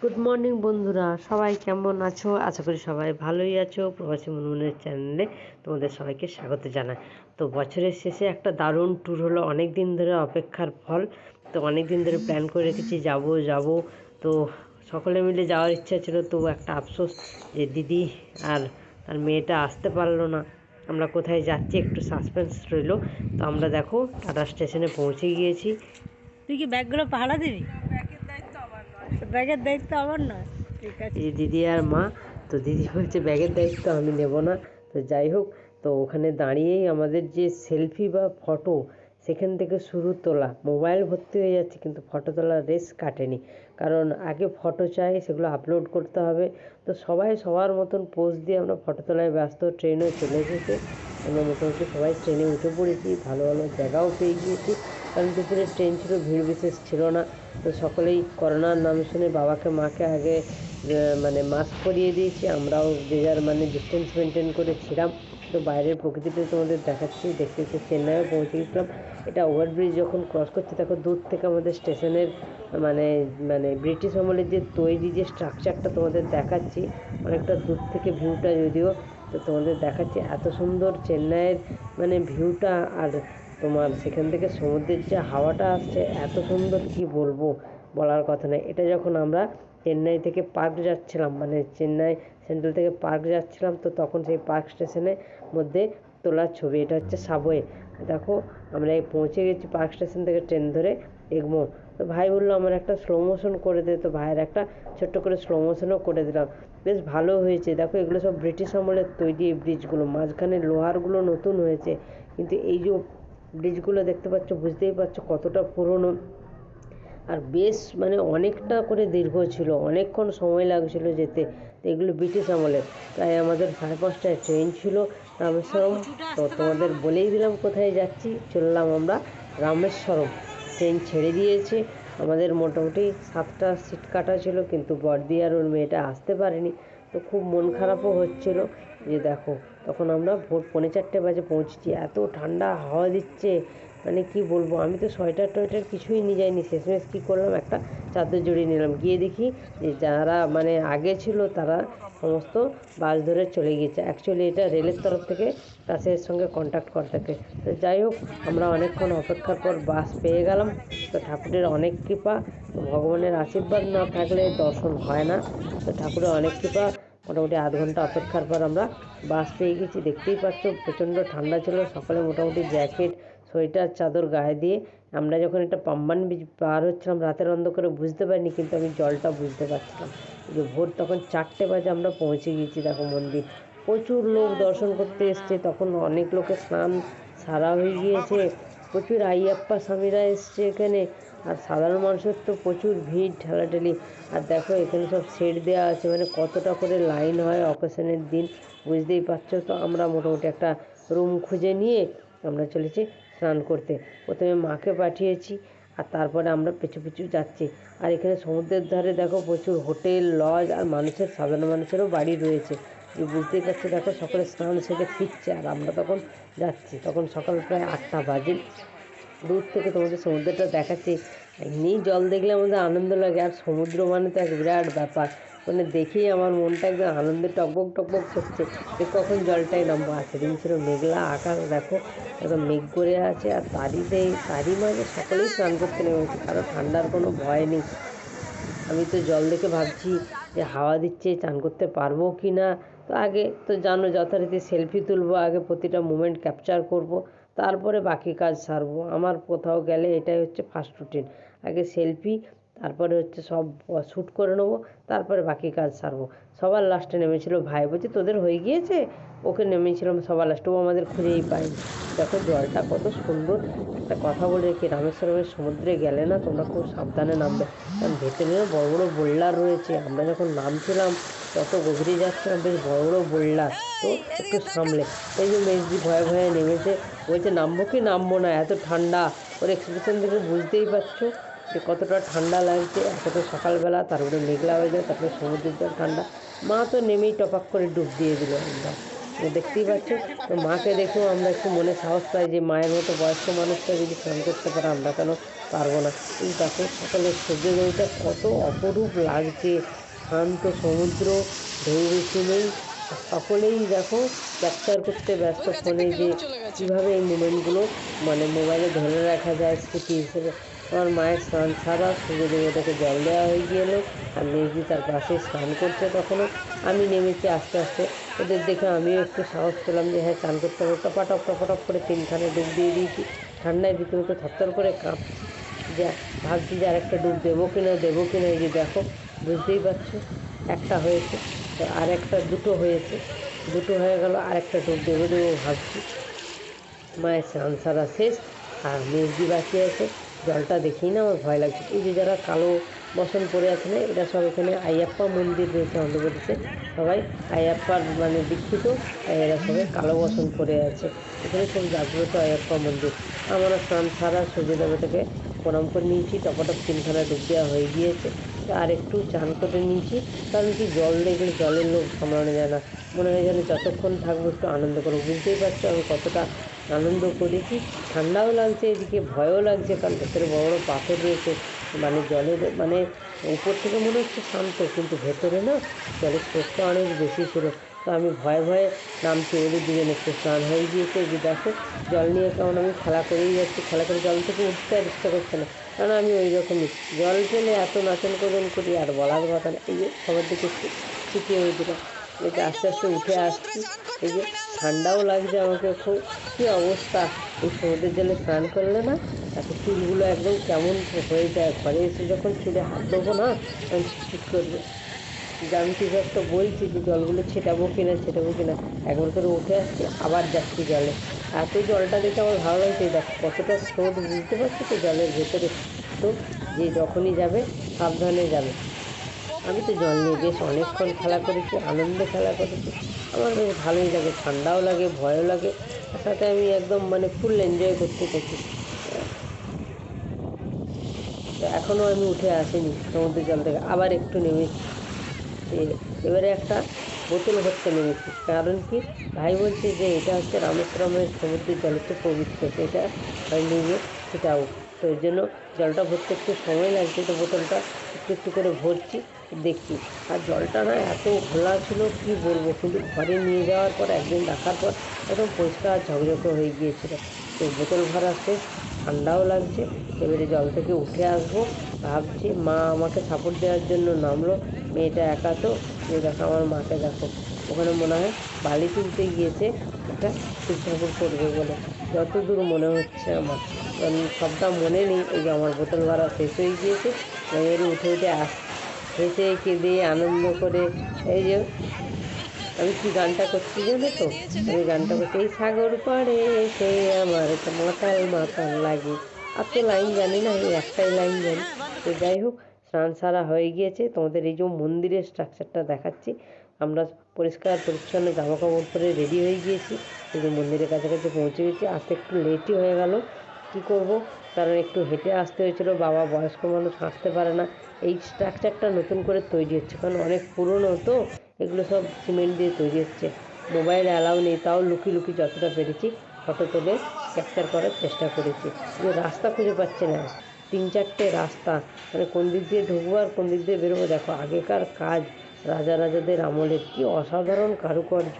Good morning বন্ধুরা। সবাই কেমন আছো? আশা করি সবাই ভালোই আছো। প্রবাসী মনমনের চ্যানেলে তোমাদের সবাইকে স্বাগত জানাই। তো বছরের শেষে একটা দারুণ ট্যুর হলো। অনেক দিন ধরে অপেক্ষার ফল। তো অনেক দিন ধরে প্ল্যান করে রেখেছি, যাব যাব। তো সকলে মিলে যাওয়ার ইচ্ছা ছিল। তো একটা আফসোস যে দিদি আর তার মেয়েটা আসতে পারল না। আমরা কোথায় যাচ্ছি একটু সাসপেন্স রইল। তো আমরা দেখো টাটা স্টেশনে পৌঁছে গিয়েছি। তুই কি ব্যাগগুলো পাহারা দিবি? ব্যাগের দায়িত্ব আমার নয়। ঠিক আছে। দিদি আর মা, তো দিদি বলছে ব্যাগের দায়িত্ব আমি নেব না। তো যাই হোক, তো ওখানে দাঁড়িয়েই আমাদের যে সেলফি বা ফটো, সেখান থেকে শুরু তোলা। মোবাইল ভর্তি হয়ে যাচ্ছে, কিন্তু ফটো তোলার রেস কাটেনি। কারণ আগে ফটো চাই, সেগুলো আপলোড করতে হবে। তো সবাই সবার মতন পোজ দিয়ে আমরা ফটো তোলায় ব্যস্ত। ট্রেনও চলে এসেছে। আমরা মোটামুটি সবাই ট্রেনে উঠে পড়েছি। ভালো ভালো জায়গাও পেয়ে গিয়েছি। কারণ দুপুরে ট্রেন ছিল, ভিড় বিশেষ ছিল না। তো সকলেই করোনার নাম শুনে বাবাকে, মাকে আগে মানে মাস্ক পরিয়ে দিয়েছি। আমরাও যে যার মানে ডিস্টেন্স মেনটেন করে ছিলাম। তো বাইরের প্রকৃতিটা তোমাদের দেখাচ্ছি, দেখতে দেখতে চেন্নাইও পৌঁছে গেছিলাম এটা ওভারব্রিজ যখন ক্রস করছি, তখন দূর থেকে আমাদের স্টেশনের মানে মানে ব্রিটিশ আমলের যে তৈরি যে স্ট্রাকচারটা তোমাদের দেখাচ্ছি, অনেকটা দূর থেকে ভিউটা যদিও, তো তোমাদের দেখাচ্ছি। এত সুন্দর চেন্নাইয়ের মানে ভিউটা আর তোমার সেখান থেকে সমুদ্রের যে হাওয়াটা আসছে, এত সুন্দর কি বলব? বলার কথা নয় এটা যখন আমরা চেন্নাই থেকে পার্ক যাচ্ছিলাম মানে চেন্নাই সেন্ট্রাল থেকে পার্ক যাচ্ছিলাম, তো তখন সেই পার্ক স্টেশনের মধ্যে তোলার ছবি, এটা হচ্ছে সাবওয়ে। দেখো, আমরা এই পৌঁছে গেছি পার্ক স্টেশন থেকে ট্রেন ধরে এগমোর তো ভাই বলল, আমার একটা স্লো মোশন করে দে। তো ভাইয়ের একটা ছোট্ট করে স্লো মোশনও করে দিলাম। বেশ ভালো হয়েছে। দেখো, এগুলো সব ব্রিটিশ আমলের তৈরি এই ব্রিজগুলো মাঝখানে লোহারগুলো নতুন হয়েছে। কিন্তু এই যে ব্রিজগুলো দেখতে পাচ্ছ, বুঝতেই পারছ কতটা পুরনো। আর বেশ মানে অনেকটা করে দীর্ঘ ছিল, অনেকক্ষণ সময় লাগছিল যেতে। এগুলো ব্রিটিশ আমলের তাই আমাদের সাড়ে পাঁচটায় ট্রেন ছিল, রামেশ্বরম। তো তোমাদের বলেই দিলাম কোথায় যাচ্ছি। চললাম আমরা রামেশ্বরম। ট্রেন ছেড়ে দিয়েছে। আমাদের মোটামুটি সাতটা সিট কাটা ছিল, কিন্তু বর্দি আর ওর মেয়েটা আসতে পারেনি। তো খুব মন খারাপও হচ্ছিল। যে দেখো, তখন আমরা ভোর পৌনে চারটে বাজে পৌঁছেছি। এত ঠান্ডা হাওয়া দিচ্ছে মানে কি বলব, আমি তো সোয়েটার টোয়েটার কিছুই নিয়ে যাইনি। শেষমেশ কী করলাম, একটা চাদর জড়িয়ে নিলাম। গিয়ে দেখি যে যারা মানে আগে ছিল, তারা সমস্ত বাস ধরে চলে গিয়েছে। অ্যাকচুয়ালি এটা রেলের তরফ থেকে কাছের সঙ্গে কন্ট্যাক্ট করে থাকে। তো যাই হোক, আমরা অনেকক্ষণ অপেক্ষার পর বাস পেয়ে গেলাম। তো ঠাকুরের অনেক কৃপা, ভগবানের আশীর্বাদ না থাকলে দর্শন হয় না। তো ঠাকুরের অনেক কৃপা মোটামুটি আধ ঘণ্টা অপেক্ষার পর আমরা বাস পেয়ে গেছি। দেখতেই পাচ্ছ, প্রচণ্ড ঠান্ডা ছিল। সকালে মোটামুটি জ্যাকেট, সোয়েটার, চাদর গায়ে দিয়ে আমরা যখন একটা পাম্বান বীজ পার হচ্ছিলাম, রাতের অন্ধকারে বুঝতে পারিনি, কিন্তু আমি জলটা বুঝতে পারছিলাম। যে ভোর তখন চারটে বাজে আমরা পৌঁছে গিয়েছি দেখো মন্দির। প্রচুর লোক দর্শন করতে এসছে। তখন অনেক লোকের স্নান সারা হয়ে গিয়েছে। প্রচুর আইয়াপ্পা স্বামীরা এসছে এখানে। আর সাধারণ মানুষের তো প্রচুর ভিড় ঠেলাঠেলি আর দেখো, এখানে সব সেট দেওয়া আছে মানে কতটা করে লাইন হয় অকেশনের দিন, বুঝতেই পারছ? তো আমরা মোটামুটি একটা রুম খুঁজে নিয়ে আমরা চলেছি স্নান করতে। প্রথমে মাকে পাঠিয়েছি, আর তারপরে আমরা পিছু পিছু যাচ্ছি। আর এখানে সমুদ্রের ধারে দেখো প্রচুর হোটেল লজ আর মানুষের, সাধারণ মানুষেরও বাড়ি রয়েছে। যে বুঝতেই পারছি, দেখো সকালে স্নান সেরে ফিরছে, আর আমরা তখন যাচ্ছি। তখন সকাল প্রায় আটটা বাজে। দূর থেকে তোমাদের সমুদ্রটা দেখাচ্ছি। এমনি জল দেখলে আমাদের আনন্দ লাগে, আর সমুদ্র মানে তো এক বিরাট ব্যাপার। মানে দেখেই আমার মনটা একদম আনন্দে টকবক টকবক করছে যে কখন জলটাই নামবো। আর সেদিন ছিল মেঘলা আকাশ, দেখো, একদম মেঘ করে আছে, আর তারিতে তারই মাঝে সকলেই স্নান করতে নেমেছে, কারও ঠান্ডার কোনো ভয় নেই। আমি তো জল দেখে ভাবছি যে হাওয়া দিচ্ছে চান করতে পারব কি না? তো আগে তো জানো, যথারীতি সেলফি তুলবো, আগে প্রতিটা মুমেন্ট ক্যাপচার করব। তারপরে বাকি কাজ সারবো। আমার কোথাও গেলে এটাই হচ্ছে ফার্স্ট রুটিন আগে সেলফি তারপরে হচ্ছে সব শ্যুট করে নেব, তারপরে বাকি কাজ সারবো। সবার লাস্টে নেমেছিল ভাই। বলছে, তোদের হয়ে গিয়েছে? ওকে নেমেছিলাম সবার লাস্টে ও আমাদের খুঁজেই পায়নি। দেখো, জলটা কত সুন্দর। একটা কথা বলে রেখে রামেশ্বরমের সমুদ্রে গেলে না তোমরা খুব সাবধানে নামবে। কারণ ভেতরে বড় বড় বোল্ডার রয়েছে। আমরা যখন নামছিলাম, তত গভীরে যাচ্ছিলাম, বেশ বড় বড় বোল্ডার। তো একটু সামলে। এই যে মেজদি ভয়ে ভয়ে নেমেছে। বলছে, নামবো কি নামবো না? এত ঠান্ডা। ওর এক্সপ্রেশন দেখে বুঝতেই পারছ? যে কতটা ঠান্ডা লাগছে এতটা সকালবেলা তারপরে মেঘলা হয়ে যায় তারপরে সমুদ্রের জল ঠান্ডা। মা তো নেমেই টপাক করে ডুব দিয়ে দিল একদম। দেখতেই পাচ্ছ তো মাকে দেখেও আমরা একটু মনে সাহস পাই যে মায়ের মতো বয়স্ক মানুষটা যদি স্নান করতে পারে আমরা কেন পারব না? এই দেখো সকালের সূর্যোদয়টা কত অপরূপ লাগছে। শান্ত সমুদ্র ঢেউ বেশি নেই। সকলেই দেখো ক্যাপচার করতে ব্যস্ত ফোনে যে কীভাবে এই মুমেন্টগুলো মানে মোবাইলে ধরে রাখা যায় স্মৃতি হিসেবে। আমার মায়ের স্নান ছাড়া সূর্যদেবতাকে জল দেওয়া হয়ে গেলো। আর মেজদি তার পাশে স্নান করছে তখনও। আমি নেমেছি আস্তে আস্তে। ওদের দেখে আমিও একটু সাহস পেলাম যে হ্যাঁ স্নান করতে হবে। টপাটপ টপাটপ করে তিনখানে ডুব দিয়ে দিয়েছি। ঠান্ডায় রীতিমতো থরথর করে কাঁপছি। যে, ভাবছি যে আরেকটা ডুব দেবো কিনা দেবো কিনা এই যে দেখো, বুঝতেই পারছ? একটা হয়েছে, তো আর একটা দুটো হয়েছে। দুটো হয়ে গেল, আরেকটা ডুব দেবো দেবো ভাবছি। মায়ের স্নান সারা শেষ, আর মেজদি বাকি আছে। জলটা দেখেই না আমার ভয় লাগছে। এই যে যারা কালো বসন পরে আছে না, এরা সব এখানে আইয়াপ্পা মন্দির রয়েছে, অন্ধ্রপ্রদেশে। সবাই আইয়াপ্পার মানে দীক্ষিত এরা সবাই কালো বসন পরে আছে। এখানে সব জাগ্রত আইয়াপ্পা মন্দির। আমরা স্নান ছাড়া সূর্য দেবতাকে প্রণাম করে নিয়েছি, টপাটপ তিনখানা ডুব দেওয়া হয়ে গিয়েছে। আর একটু চান করে নিয়েছি, কারণ কি জল দেখলে জলের লোক সামলানো যায় না। মনে হয় যেন যতক্ষণ থাকব একটু আনন্দ করব। বুঝতেই পারছ আমি কতটা আনন্দ করেছি। ঠান্ডাও লাগছে এদিকে, ভয়ও লাগছে, কারণ ভেতরে বড় বড় পাথর রয়েছে। মানে জলের মানে উপর থেকে মনে হচ্ছে শান্ত, কিন্তু ভেতরে না জলের স্রোতটা অনেক বেশি ছিল। তো আমি ভয়ে ভয়ে নামছি ওদের দুজন একটু স্নান হয়ে গিয়েছে যে দেখো, জল নিয়ে কেমন আমি খেলা করেই যাচ্ছি, খেলা করে জল থেকে উঠতে আর ইচ্ছা করছে না। কারণ আমি ওই রকমই জল পেলে এত নাচন কোদন করি, আর বলার কথা না। এই যে, সবার দিকে শিখিয়ে ওই দিকে। এই যে আস্তে আস্তে উঠে আসছি। এই যে ঠান্ডাও লাগছে আমাকে খুব। কী অবস্থা? এই সমুদ্রের জলে স্নান করলে না, এত চুলগুলো একদম কেমন হয়ে যায় ঘরে এসে যখন চুলে হাত দেবো না, আমি ঠিক করবে। যে আমি কিছু একটা বলছি যে জলগুলো ছেটাবো কিনা ছেটাবো কিনা। একবার করে উঠে আসছি, আবার যাচ্ছি জলে। এত জলটা দেখে আমার ভালো লাগছে, দেখো কতটা স্রোত বুঝতে পারছ তো জলের ভেতরে। তো যে যখনই যাবে, সাবধানে যাবে। আমি তো জল নিয়ে বেশ অনেকক্ষণ খেলা করেছি, আনন্দে খেলা করেছি। আমার বেশ ভালোই লাগে, ঠান্ডাও লাগে, ভয়ও লাগে। সাথে আমি একদম মানে ফুল এনজয় করতে থাকি এখনও আমি উঠে আসিনি সমুদ্রের জল থেকে, আবার একটু নেমেছি। এবারে একটা বোতল ভরতে নেমেছি। কারণ কি? ভাই বলছে যে এটা হচ্ছে রামেশ্বরমের সমুদ্রের জল হচ্ছে পবিত্র সেটা নিয়ে সেটাও তো এর জন্য জলটা ভরতে একটু সময় লাগছে, তো বোতলটা একটু একটু করে ভরছি। দেখছি। আর জলটা না এত ঘোলা ছিল, কি বলব? কিন্তু ঘরে নিয়ে যাওয়ার পর, একদিন রাখার পর একদম পরিষ্কার ঝকঝকে হয়ে গিয়েছিল। তো বোতল ভরা শেষ, ঠান্ডাও লাগছে। এবারে জল থেকে উঠে আসব। ভাবছি মা আমাকে সাপোর্ট দেওয়ার জন্য নামলো। মেয়েটা একা তো এই দেখো আমার মাকে দেখো। ওখানে মনে হয় বালি তুলতে গিয়েছে একটা শিব ঠাকুর করবে বলে। যতদূর মনে হচ্ছে আমার। সবটা মনে নেই, এই যে আমার বোতল ভরা শেষ হয়ে গিয়েছে। এবারে উঠে উঠে আস হেসে কেঁদে আনন্দ করে, এই যে আমি কি গানটা করছি জানো তো? আমি গানটা করছি, এই সাগর পাড়ে সে আমার মাতাল মাতাল লাগে। আর তো লাইন জানি না, এই একটাই লাইন জানি। তো যাই হোক, স্নান সারা হয়ে গিয়েছে। তোমাদের এই যে মন্দিরের স্ট্রাকচারটা দেখাচ্ছি, আমরা পরিষ্কার পরিচ্ছন্ন জামা কাপড় পরে রেডি হয়ে গিয়েছি। যে মন্দিরের কাছাকাছি পৌঁছে গেছি। আসতে একটু লেটই হয়ে গেল। কী করব? কারণ একটু হেঁটে আসতে হয়েছিল, বাবা বয়স্ক মানুষ, হাঁটতে পারে না। এই স্ট্রাকচারটা নতুন করে তৈরি হচ্ছে, কারণ অনেক পুরনো তো, এগুলো সব সিমেন্ট দিয়ে তৈরি হচ্ছে। মোবাইল অ্যালাউ নেই, তাও লুকিয়ে লুকিয়ে যতটা পেরেছি ফটো তুলে ক্যাপচার করার চেষ্টা করেছি। কিন্তু রাস্তা খুঁজে পাচ্ছে না। তিন চারটে রাস্তা মানে কোন দিক দিয়ে ঢুকবো আর কোন দিক দিয়ে বেরোবো, দেখো আগেকার কাজ, রাজা রাজাদের আমলের কি অসাধারণ কারুকার্য।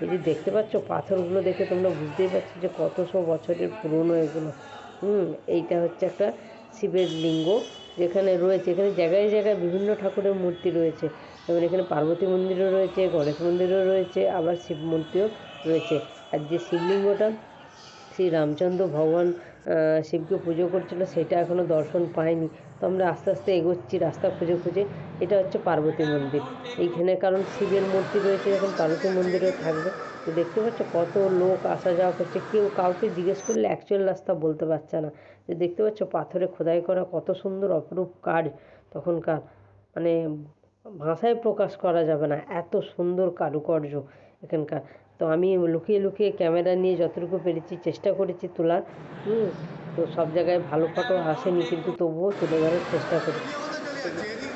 এই যে দেখতে পাচ্ছ পাথরগুলো দেখে তোমরা বুঝতেই পারছ যে কতশো বছরের পুরনো এগুলো। হুম, এইটা হচ্ছে একটা শিবের লিঙ্গ। যেখানে রয়েছে, এখানে জায়গায় জায়গায় বিভিন্ন ঠাকুরের মূর্তি রয়েছে। যেমন এখানে পার্বতী মন্দিরও রয়েছে, গণেশ মন্দিরও রয়েছে, আবার শিব মূর্তিও রয়েছে। আর যে শিবলিঙ্গটা শ্রী রামচন্দ্র ভগবান শিবকে পুজো করছিল, সেটা এখনও দর্শন পাইনি তো আমরা আস্তে আস্তে এগোচ্ছি, রাস্তা খুঁজে খুঁজে এটা হচ্ছে পার্বতী মন্দির। এইখানে কারণ শিবের মূর্তি রয়েছে যখন পার্বতী মন্দিরেও থাকবে। তো দেখতে পাচ্ছ কত লোক আসা যাওয়া করছে। কেউ কাউকে জিজ্ঞেস করলে অ্যাকচুয়াল রাস্তা বলতে পারছে না। যে দেখতে পাচ্ছ পাথরে খোদাই করা কত সুন্দর অপরূপ কাজ তখনকার। মানে ভাষায় প্রকাশ করা যাবে না। এত সুন্দর কারুকার্য এখানকার। তো আমি লুকিয়ে লুকিয়ে ক্যামেরা নিয়ে যতটুকু পেরেছি চেষ্টা করেছি তোলার। তো সব জায়গায় ভালো ফটো আসেনি, কিন্তু তবুও তুলে ধরার চেষ্টা করি।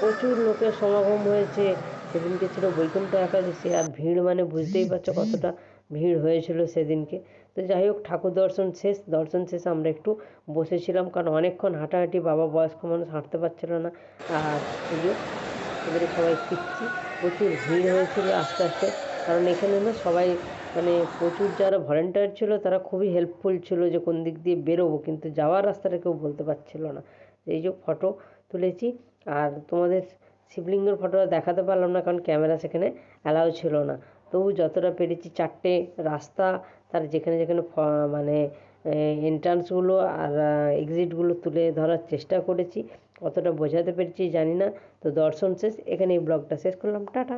প্রচুর লোকের সমাগম হয়েছে। সেদিনকে ছিল বৈকুণ্ঠ একাদশী, আর ভিড় মানে বুঝতেই পারছ কতটা ভিড় হয়েছিল সেদিনকে। তো যাই হোক, ঠাকুর দর্শন শেষ, দর্শন শেষে আমরা একটু বসেছিলাম, কারণ অনেকক্ষণ হাঁটাহাঁটি, বাবা বয়স্ক মানুষ হাঁটতে পারছিল না। আর এবারে সবাই ফিরছি, প্রচুর ভিড় হয়েছিল আস্তে আস্তে, কারণ এখানে না সবাই মানে প্রচুর যারা ভলেন্টিয়ার ছিল, তারা খুবই হেল্পফুল ছিল যে কোন দিক দিয়ে বেরোবো, কিন্তু যাওয়ার রাস্তাটা কেউ বলতে পারছিল না। এই যে ফটো তুলেছি। আর তোমাদের শিবলিঙ্গের ফটোটা দেখাতে পারলাম না, কারণ ক্যামেরা সেখানে অ্যালাউ ছিল না। তবু যতটা পেরেছি চারটে রাস্তা, তার যেখানে যেখানে মানে এন্ট্রান্সগুলো আর এক্সিটগুলো তুলে ধরার চেষ্টা করেছি কতটা বোঝাতে পেরেছি জানি না। তো দর্শন শেষ এখানে এই ব্লগটা শেষ করলাম। টাটা!